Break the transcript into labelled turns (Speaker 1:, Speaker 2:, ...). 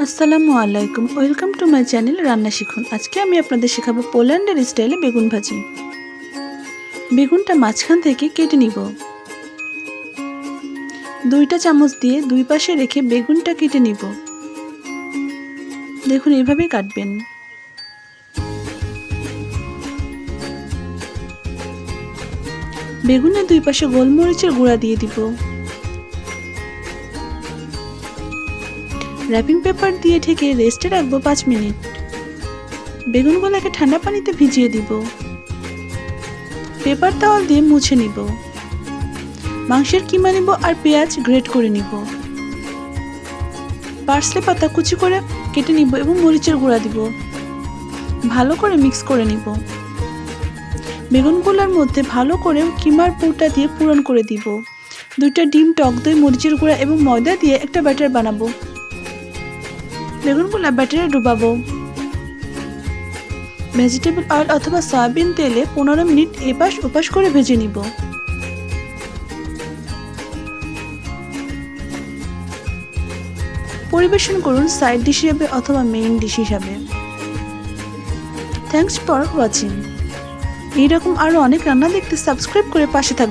Speaker 1: আসসালামু আলাইকুম। Welcome to my channel রান্না শিখুন। আজকে আমি আপনাদের শেখাবো পোল্যান্ডের স্টাইলে বেগুন ভাজি। বেগুনটা মাঝখান থেকে কেটে নিব। দুইটা চামচ দিয়ে দুই পাশে রেখে বেগুনটা কেটে নিব। দেখুন, এভাবেই কাটবেন। বেগুনের দুই পাশে গোলমরিচের গুঁড়া দিয়ে দিব। র্যাপিং পেপার দিয়ে ঢেকে রেস্টে রাখব পাঁচ মিনিট বেগুনগুলোকে ঠান্ডা পানিতে ভিজিয়ে দিব। পেপার তাওয়াল দিয়ে মুছে নিব। মাংসের কিমা নিব আর পেঁয়াজ গ্রেট করে নিব। পার্সলে পাতা কুচি করে কেটে নিব এবং মরিচের গুঁড়া দিব। ভালো করে মিক্স করে নিব। বেগুনগুলোর মধ্যে ভালো করে কিমার পুরটা দিয়ে পূরণ করে দিব। দুইটা ডিম টক দই, মরিচের গুঁড়া এবং ময়দা দিয়ে একটা ব্যাটার বানাবো। বেগুনগুলো ব্যাটারে ডুবাবো। ভেজিটেবল অয়েল অথবা সয়াবিন তেলে পনেরো মিনিট এপাশ ওপাশ করে ভেজে নিব। পরিবেশন করুন সাইড ডিশ হিসাবে অথবা মেইন ডিশ হিসাবে। থ্যাংকস ফর ওয়াচিং এইরকম আরও অনেক রান্না দেখতে সাবস্ক্রাইব করে পাশে থাকবেন।